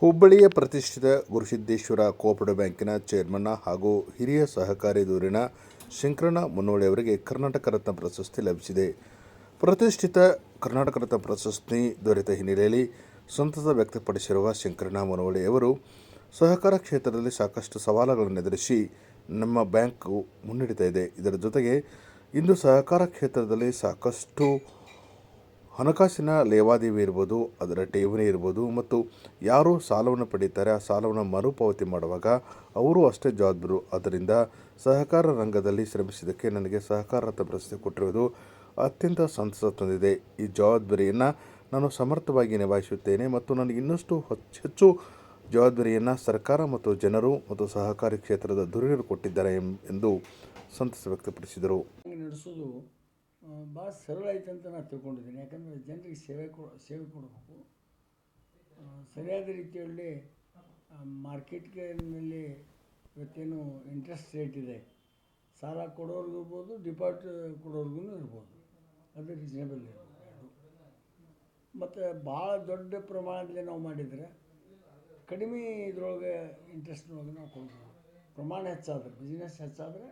ಹುಬ್ಬಳ್ಳಿಯ ಪ್ರತಿಷ್ಠಿತ ಗುರುಸಿದ್ದೇಶ್ವರ ಕೋಆಪರೇಟಿವ್ ಬ್ಯಾಂಕಿನ ಚೇರ್ಮನ್ ಹಾಗೂ ಹಿರಿಯ ಸಹಕಾರಿ ದೂರಿನ ಶಂಕರಣ ಮುನ್ನೋಳಿ ಅವರಿಗೆ ಕರ್ನಾಟಕ ರತ್ನ ಪ್ರಶಸ್ತಿ ಲಭಿಸಿದೆ. ಪ್ರತಿಷ್ಠಿತ ಕರ್ನಾಟಕ ರತ್ನ ಪ್ರಶಸ್ತಿ ದೊರೆತ ಹಿನ್ನೆಲೆಯಲ್ಲಿ ಸಂತಸ ವ್ಯಕ್ತಪಡಿಸಿರುವ ಶಂಕರಣ ಮುನ್ನೋಳಿ ಅವರು ಸಹಕಾರ ಕ್ಷೇತ್ರದಲ್ಲಿ ಸಾಕಷ್ಟು ಸವಾಲುಗಳನ್ನು ಎದುರಿಸಿ ನಮ್ಮ ಬ್ಯಾಂಕು ಮುನ್ನಡೀತಾ ಇದೆ. ಇದರ ಜೊತೆಗೆ ಇಂದು ಸಹಕಾರ ಕ್ಷೇತ್ರದಲ್ಲಿ ಸಾಕಷ್ಟು ಹಣಕಾಸಿನ ಲೇವಾದೇವಿ ಇರ್ಬೋದು, ಅದರ ಠೇವಣಿ ಇರ್ಬೋದು, ಮತ್ತು ಯಾರು ಸಾಲವನ್ನು ಪಡೀತಾರೆ, ಆ ಸಾಲವನ್ನು ಮರುಪಾವತಿ ಮಾಡುವಾಗ ಅವರು ಅಷ್ಟೇ ಜವಾಬ್ದಾರು. ಅದರಿಂದ ಸಹಕಾರ ರಂಗದಲ್ಲಿ ಶ್ರಮಿಸಿದ್ದಕ್ಕೆ ನನಗೆ ಸಹಕಾರ ರತ್ನ ಪ್ರಶಸ್ತಿ ಕೊಟ್ಟಿರುವುದು ಅತ್ಯಂತ ಸಂತಸ ತಂದಿದೆ. ಈ ಜವಾಬ್ದಾರಿಯನ್ನು ನಾನು ಸಮರ್ಥವಾಗಿ ನಿಭಾಯಿಸುತ್ತೇನೆ ಮತ್ತು ನನಗೆ ಇನ್ನಷ್ಟು ಹೆಚ್ಚು ಜವಾಬ್ದಾರಿಯನ್ನು ಸರ್ಕಾರ ಮತ್ತು ಜನರು ಮತ್ತು ಸಹಕಾರಿ ಕ್ಷೇತ್ರದ ಧುರೀಣರು ಕೊಟ್ಟಿದ್ದಾರೆ ಎಂದು ಸಂತಸ ವ್ಯಕ್ತಪಡಿಸಿದರು. ಭಾಳ ಸರಳ ಐತೆ ಅಂತ ನಾನು ತಿಳ್ಕೊಂಡಿದ್ದೀನಿ. ಯಾಕಂದರೆ ಜನರಿಗೆ ಸೇವೆ ಕೊ ಸೇವೆ ಕೊಡಬೇಕು. ಸರಿಯಾದ ರೀತಿಯಲ್ಲಿ ಮಾರ್ಕೆಟ್ನಲ್ಲಿ ಇವತ್ತೇನು ಇಂಟ್ರೆಸ್ಟ್ ರೇಟ್ ಇದೆ. ಸಾಲ ಕೊಡೋರ್ಗೂ ಇರ್ಬೋದು ಡಿಪಾಸಿಟ್ ಕೊಡೋರ್ಗೂ ಇರ್ಬೋದು. ಅದು ರೀಸನೇಬಲ್ ಇರ್ಬೋದು ಮತ್ತು ಭಾಳ ದೊಡ್ಡ ಪ್ರಮಾಣದಲ್ಲಿ ನಾವು ಮಾಡಿದರೆ, ಕಡಿಮೆ ಇದ್ರೊಳಗೆ ಇಂಟ್ರೆಸ್ಟ್ನೊಳಗೆ ನಾವು ಕೊಡ್ಬೋದು. ಪ್ರಮಾಣ ಹೆಚ್ಚಾದ್ರೆ ಬಿಸ್ನೆಸ್ ಹೆಚ್ಚಾದರೆ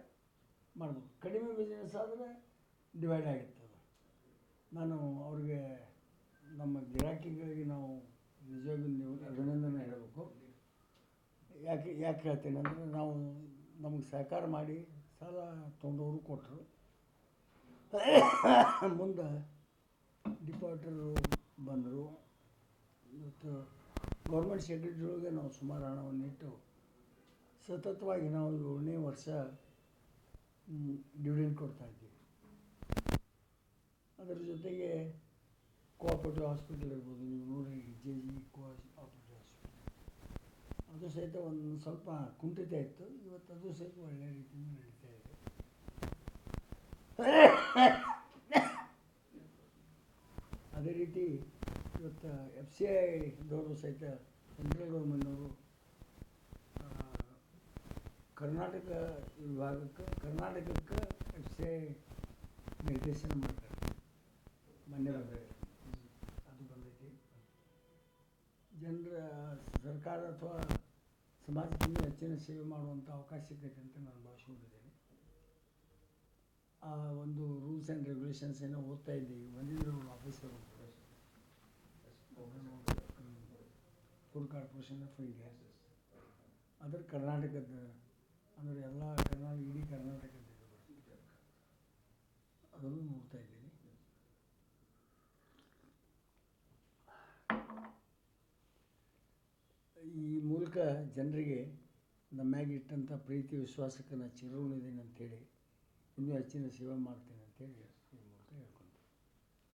ಮಾಡ್ಬೋದು. ಕಡಿಮೆ ಬಿಸ್ನೆಸ್ ಆದರೆ ಡಿವೈಡ್ ಆಗಿತ್ತು ನಾನು ಅವ್ರಿಗೆ ನಮ್ಮ ಗಿರಾಕಿಗಳಿಗೆ ನಾವು ನಿಜವಾಗಿಯೂ ನೀವು ಅಭಿನಂದನೆ ಹೇಳಬೇಕು. ಯಾಕೆ ಯಾಕೆ ಹೇಳ್ತೀನಿ ಅಂದರೆ ನಾವು ನಮಗೆ ಸಹಕಾರ ಮಾಡಿ ಸಾಲ ತೊಗೊಂಡವರು ಕೊಟ್ಟರು. ಮುಂದೆ ಡಿಪಾರ್ಟರು ಬಂದರು. ಇವತ್ತು ಗೌರ್ಮೆಂಟ್ ಸೆಕ್ರೆಟರಿಗಳಿಗೆ ನಾವು ಸುಮಾರು ಹಣವನ್ನು ಇಟ್ಟು ಸತತವಾಗಿ ನಾವು ಏಳನೇ ವರ್ಷ ಡಿವಿಡೆಂಡ್ ಕೊಡ್ತಾ ಇದ್ದೀವಿ. ಅದರ ಜೊತೆಗೆ ಕೋಆಪ್ರೇಟಿವ್ ಹಾಸ್ಪಿಟಲ್ ಇರ್ಬೋದು, ನೀವು ನೋಡಿ J G cooperative hospital ಅದು ಸಹಿತ ಒಂದು ಸ್ವಲ್ಪ ಕುಂಠಿತ ಇತ್ತು. ಇವತ್ತು ಅದು ಸಹಿತ ಒಳ್ಳೆಯ ರೀತಿಯಿಂದ ನಡೀತಾ ಇದೆ. ಅದೇ ರೀತಿ ಇವತ್ತು ಎಫ್ ಸಿ ಐದವರು ಸಹಿತ ಸೆಂಟ್ರಲ್ ಗೌರ್ಮೆಂಟ್ನವರು ಕರ್ನಾಟಕ ವಿಭಾಗಕ್ಕೆ, ಕರ್ನಾಟಕಕ್ಕೆ ಎಫ್ ಸಿ ಐ ನಿರ್ದೇಶನ ಮಾಡ್ತಾರೆ. ಮೊನ್ನೆ ಅದು ಬಂದೈತಿ. ಜನರ ಸರ್ಕಾರ ಅಥವಾ ಸಮಾಜದಿಂದ ಹೆಚ್ಚಿನ ಸೇವೆ ಮಾಡುವಂಥ ಅವಕಾಶ ಸಿಗ್ತೈತೆ ಅಂತ ನಾನು ಭಾವಿಸ್ಕೊಂಡಿದ್ದೇನೆ. ಆ ಒಂದು ರೂಲ್ಸ್ ಆ್ಯಂಡ್ ರೆಗ್ಯುಲೇಷನ್ಸ್ ಏನೋ ಓದ್ತಾ ಇದ್ದೀವಿ ಬಂದಿದ್ದರು officer food corporation of India ಅದರ ಕರ್ನಾಟಕದ ಅಂದರೆ ಎಲ್ಲ ಕರ್ನಾಟಕ ಇಡೀ ಕರ್ನಾಟಕದ ಇದು ಬರುತ್ತೆ. ಅದನ್ನು ನೋಡ್ತಾ ಇದ್ದೀನಿ ಈ ಮೂಲಕ ಜನರಿಗೆ ನಮ್ಮ್ಯಾಗ ಇಟ್ಟಂಥ ಪ್ರೀತಿ ವಿಶ್ವಾಸಕ್ಕೆ ನಾನು ಅಂತ ಹೇಳಿ ಇನ್ನೂ ಹೆಚ್ಚಿನ ಸೇವೆ ಮಾಡ್ತೀನಿ ಅಂತೇಳಿ